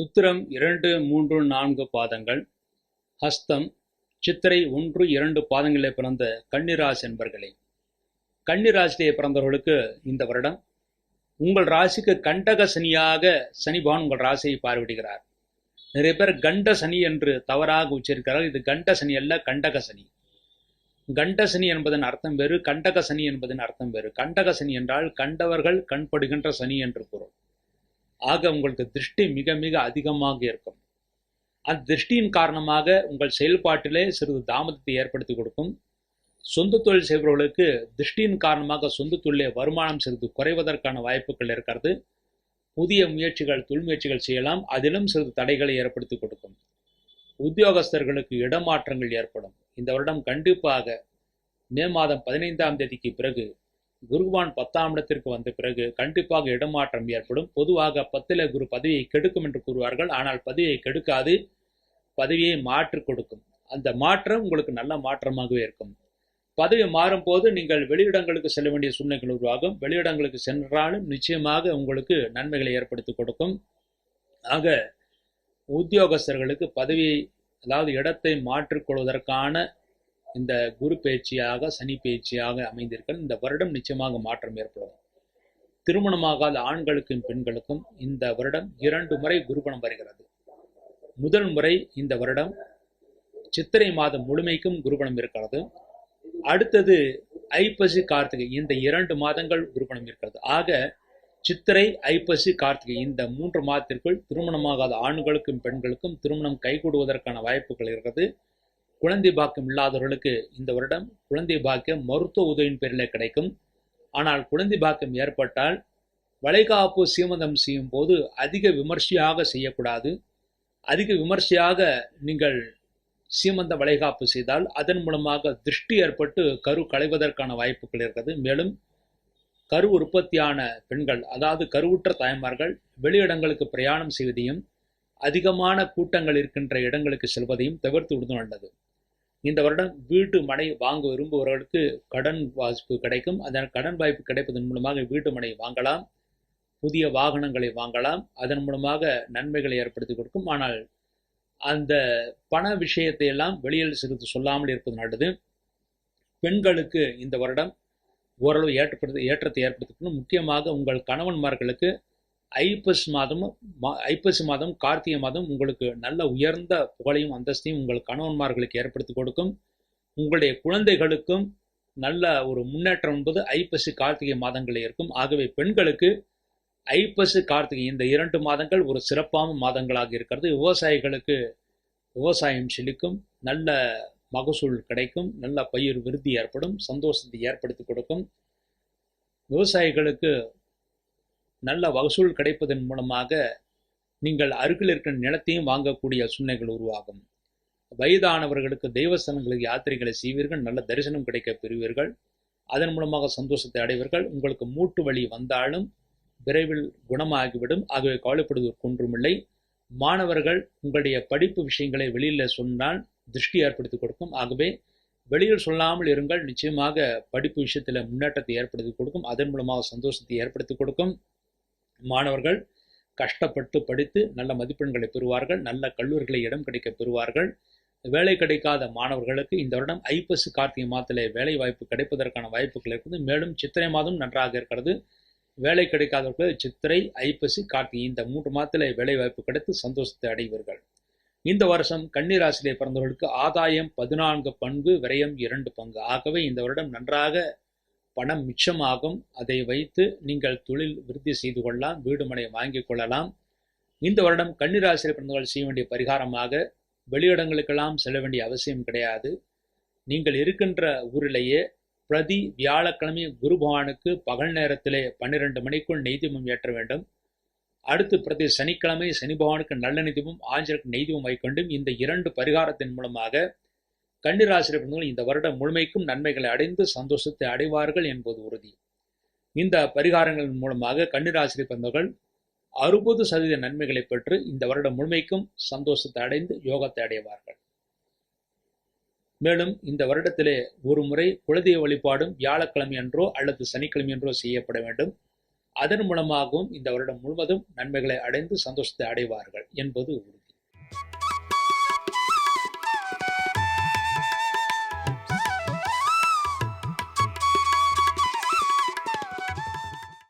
உத்திரம் இரண்டு மூன்று நான்கு பாதங்கள். ஹஸ்தம் சித்திரை ஒன்று இரண்டு பாதங்களிலே பிறந்த கன்னிராசி என்பர்களே. கன்னிராசியிலே பிறந்தவர்களுக்கு இந்த வருடம் உங்கள் ராசிக்கு கண்டக சனியாக சனிபான் உங்கள் ராசியை பார்வையிடுகிறார். நிறைய பேர் கண்ட சனி என்று தவறாக உச்சரிக்கிறார்கள். இது கண்ட சனி அல்ல கண்டக சனி. கண்ட சனி என்பதன் அர்த்தம் வேறு கண்டக சனி என்பதன் அர்த்தம் வேறு. கண்டக சனி என்றால் கண்டவர்கள் கண்படுகின்ற சனி என்று பொருள். ஆக உங்களுக்கு திருஷ்டி மிக மிக அதிகமாக இருக்கும். அந்த திருஷ்டியின் காரணமாக உங்கள் செயல்பாட்டிலே சிறிது தாமதத்தை ஏற்படுத்தி கொடுக்கும். சொந்த தொழில் செய்பவர்களுக்கு திருஷ்டியின் காரணமாக சொந்த தொழிலே வருமானம் சிறிது குறைவதற்கான வாய்ப்புகள் இருக்கிறது. புதிய முயற்சிகள் தொழில் முயற்சிகள் செய்யலாம். அதிலும் சிறிது தடைகளை ஏற்படுத்தி கொடுக்கும். உத்தியோகஸ்தர்களுக்கு இடமாற்றங்கள் ஏற்படும். இந்த வருடம் கண்டிப்பாக மே மாதம் பதினைந்தாம் தேதிக்கு பிறகு குருவான் பத்தாம் இடத்திற்கு வந்த பிறகு கண்டிப்பாக இடமாற்றம் ஏற்படும். பொதுவாக பத்தில குரு பதவியை கெடுக்கும் என்று கூறுவார்கள். ஆனால் பதவியை கெடுக்காது பதவியை மாற்றி கொடுக்கும். அந்த மாற்றம் உங்களுக்கு நல்ல மாற்றமாகவே இருக்கும். பதவி மாறும் போது நீங்கள் வெளியிடங்களுக்கு செல்ல வேண்டிய சூழ்நிலைகள் உருவாகும். வெளியிடங்களுக்கு சென்றாலும் நிச்சயமாக உங்களுக்கு நன்மைகளை ஏற்படுத்தி கொடுக்கும். ஆக உத்தியோகஸ்தர்களுக்கு பதவியை அதாவது இடத்தை மாற்றிக்கொள்வதற்கான இந்த குரு பயிற்சியாக சனி பயிற்சியாக அமைந்திருக்கிறது இந்த வருடம் நிச்சயமாக மாற்றம் ஏற்படும். திருமணமாகாத ஆண்களுக்கும் பெண்களுக்கும் இந்த வருடம் இரண்டு முறை குருபணம் வருகிறது. முதல் முறை இந்த வருடம் சித்திரை மாதம் முழுமைக்கும் குருபணம் இருக்கிறது. அடுத்தது ஐப்பசி கார்த்திகை இந்த இரண்டு மாதங்கள் குருபணம் இருக்கிறது. ஆக சித்திரை ஐப்பசி கார்த்திகை இந்த மூன்று மாதத்திற்குள் திருமணமாகாத ஆண்களுக்கும் பெண்களுக்கும் திருமணம் கைகூடுவதற்கான வாய்ப்புகள் இருக்கிறது. குழந்தை பாக்கியம் இல்லாதவர்களுக்கு இந்த வருடம் குழந்தை பாக்கியம் மருத்துவ உதவியின் பேரில் கிடைக்கும். ஆனால் குழந்தை பாக்கியம் ஏற்பட்டால் வளைகாப்பு சீமந்தம் செய்யும் போது அதிக விமர்சையாக செய்யக்கூடாது. அதிக விமர்சையாக நீங்கள் சீமந்த வளைகாப்பு செய்தால் அதன் மூலமாக திருஷ்டி ஏற்பட்டு கரு களைவதற்கான வாய்ப்புகள் இருக்கிறது. மேலும் கரு உற்பத்தியான பெண்கள் அதாவது கருவுற்ற தாய்மார்கள் வெளியிடங்களுக்கு பிரயாணம் செய்வதையும் அதிகமான கூட்டங்கள் இருக்கின்ற இடங்களுக்கு செல்வதையும் தவிர்த்து விடுவது நல்லது. இந்த வருடம் வீட்டு மனை வாங்க விரும்புபவர்களுக்கு கடன் வாய்ப்பு கிடைக்கும். அதன் கடன் வாய்ப்பு கிடைப்பதன் மூலமாக வீட்டு மனை வாங்கலாம். புதிய வாகனங்களை வாங்கலாம். அதன் மூலமாக நன்மைகளை ஏற்படுத்தி கொடுக்கும். ஆனால் அந்த பண விஷயத்தை எல்லாம் வெளியில் சிறிது சொல்லாமல் இருப்பது நல்லது. பெண்களுக்கு இந்த வருடம் ஓரளவு ஏற்றப்படுத்த ஏற்றத்தை ஏற்படுத்திக்கணும் முக்கியமாக உங்கள் கணவன்மார்களுக்கு ஐப்பசி மாதம் ஐப்பசி மாதம் கார்த்திகை மாதம் உங்களுக்கு நல்ல உயர்ந்த புகழையும் அந்தஸ்தையும் உங்கள் கணவன்மார்களுக்கு ஏற்படுத்தி கொடுக்கும். உங்களுடைய குழந்தைகளுக்கும் நல்ல ஒரு முன்னேற்றம் என்பது ஐப்பசி கார்த்திகை மாதங்களில் இருக்கும். ஆகவே பெண்களுக்கு ஐப்பசி கார்த்திகை இந்த இரண்டு மாதங்கள் ஒரு சிறப்பான மாதங்களாக இருக்கிறது. விவசாயிகளுக்கு விவசாயம் செழிக்கும் நல்ல மகசூல் கிடைக்கும் நல்ல பயிர் விருத்தி ஏற்படும் சந்தோஷத்தை ஏற்படுத்தி கொடுக்கும். விவசாயிகளுக்கு நல்ல வசூல் கிடைப்பதன் மூலமாக நீங்கள் அருகில் இருக்கிற நிலத்தையும் வாங்கக்கூடிய சூழ்நிலைகள் உருவாகும். வயதானவர்களுக்கு தெய்வஸ்தலங்களுக்கு யாத்திரைகளை செய்வீர்கள் நல்ல தரிசனம் கிடைக்க பெறுவீர்கள். அதன் மூலமாக சந்தோஷத்தை அடைவீர்கள். உங்களுக்கு மூட்டு வலி வந்தாலும் விரைவில் குணமாகிவிடும். ஆகவே கவலைப்படுவதற்கு ஒன்றுமில்லை. மாணவர்கள் உங்களுடைய படிப்பு விஷயங்களை வெளியில் சொன்னால் திருஷ்டி ஏற்படுத்தி கொடுக்கும். ஆகவே வெளியில் சொல்லாமல் இருங்கள். நிச்சயமாக படிப்பு விஷயத்தில் முன்னேற்றத்தை ஏற்படுத்தி கொடுக்கும். அதன் மூலமாக சந்தோஷத்தை ஏற்படுத்தி கொடுக்கும். மாணவர்கள் கஷ்டப்பட்டு படித்து நல்ல மதிப்பெண்களை பெறுவார்கள் நல்ல கல்லூரிகளை இடம் கிடைக்க பெறுவார்கள். வேலை கிடைக்காத மாணவர்களுக்கு இந்த வருடம் ஐப்பசி கார்த்திகை மாதத்திலே வேலை வாய்ப்பு கிடைப்பதற்கான வாய்ப்புகள் இருக்குது. மேலும் சித்திரை மாதம் நன்றாக இருக்கிறது. வேலை கிடைக்காதவர்கள் சித்திரை ஐப்பசி கார்த்திகை இந்த மூன்று மாதத்தில் வேலை வாய்ப்பு கிடைத்து சந்தோஷத்தை அடைவீர்கள். இந்த வருஷம் கன்னிராசிலே பிறந்தவர்களுக்கு ஆதாயம் பதினான்கு பங்கு விரயம் இரண்டு பங்கு. ஆகவே இந்த வருடம் நன்றாக பணம் மிச்சமாகும். அதை வைத்து நீங்கள் தொழில் விருத்தி செய்து கொள்ளலாம் வீடு மனை வாங்கிக் கொள்ளலாம். இந்த வருடம் கன்னிராசியில் பிறந்தவர்கள் செய்ய வேண்டிய பரிகாரமாக வெளியிடங்களுக்கெல்லாம் செல்ல வேண்டிய அவசியம் கிடையாது. நீங்கள் இருக்கின்ற ஊரிலேயே பிரதி வியாழக்கிழமை குரு பகவானுக்கு பகல் நேரத்திலே பன்னிரெண்டு மணிக்குள் நெய்தீபம் ஏற்ற வேண்டும். அடுத்து பிரதி சனிக்கிழமை சனி பகவானுக்கு நல்ல நெய்தீபம் ஆஞ்சலுக்கு நெய்தீபம் வைக்கொண்டும் இந்த இரண்டு பரிகாரத்தின் மூலமாக கன்னிராசிரியர் இந்த வருடம் முழுமைக்கும் நன்மைகளை அடைந்து சந்தோஷத்தை அடைவார்கள் என்பது உறுதி. இந்த பரிகாரங்களின் மூலமாக கன்னிராசிரியர் பிறந்தவர்கள் அறுபது சதவீத நன்மைகளை பெற்று இந்த வருடம் முழுமைக்கும் சந்தோஷத்தை அடைந்து யோகத்தை அடைவார்கள். மேலும் இந்த வருடத்திலே ஒரு முறை குலதெய்வ வழிபாடும் வியாழக்கிழமை என்றோ அல்லது சனிக்கிழமை என்றோ செய்யப்பட வேண்டும். அதன் மூலமாகவும் இந்த வருடம் முழுவதும் நன்மைகளை அடைந்து சந்தோஷத்தை அடைவார்கள் என்பது உறுதி.